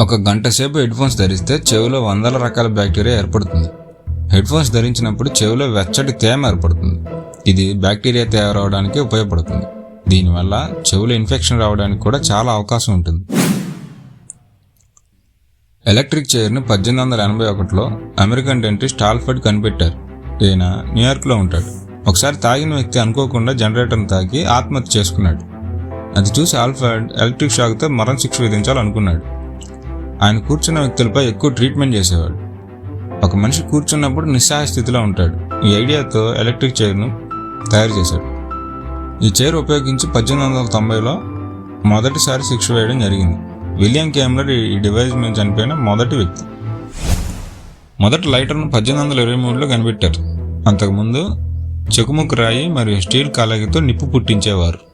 ఒక గంట సేపు హెడ్ ఫోన్స్ ధరిస్తే చెవిలో వందల రకాల బ్యాక్టీరియా ఏర్పడుతుంది. హెడ్ ఫోన్స్ ధరించినప్పుడు చెవిలో వెచ్చటి తేమ ఏర్పడుతుంది. ఇది బ్యాక్టీరియా తయారవడానికి ఉపయోగపడుతుంది. దీనివల్ల చెవులో ఇన్ఫెక్షన్ రావడానికి కూడా చాలా అవకాశం ఉంటుంది. ఎలక్ట్రిక్ చైర్ను పద్దెనిమిది వందల ఎనభై ఒకటిలో అమెరికన్ డెంటిస్ట్ ఆల్ఫర్డ్ కనిపెట్టారు. ఈయన న్యూయార్క్లో ఉంటాడు. ఒకసారి తాగిన వ్యక్తి అనుకోకుండా జనరేటర్ని తాకి ఆత్మహత్య చేసుకున్నాడు. అది చూసి ఆల్ఫర్డ్ ఎలక్ట్రిక్ షాక్తో మరణ శిక్ష విధించాలనుకున్నాడు. ఆయన కూర్చున్న వ్యక్తులపై ఎక్కువ ట్రీట్మెంట్ చేసేవాడు. ఒక మనిషి కూర్చున్నప్పుడు నిస్సహాయ స్థితిలో ఉంటాడు. ఈ ఐడియాతో ఎలక్ట్రిక్ చైర్ను తయారు చేశాడు. ఈ చైర్ ఉపయోగించి పద్దెనిమిది వందల తొంభైలో మొదటిసారి శిక్ష వేయడం జరిగింది. విలియం కేమ్లర్ ఈ డివైస్ మీద చనిపోయిన మొదటి వ్యక్తి. మొదటి లైటర్ను పద్దెనిమిది వందల ఇరవై మూడులో కనిపెట్టారు. అంతకుముందు చెకుముకు రాయి మరియు స్టీల్ కాలగితో నిప్పు పుట్టించేవారు.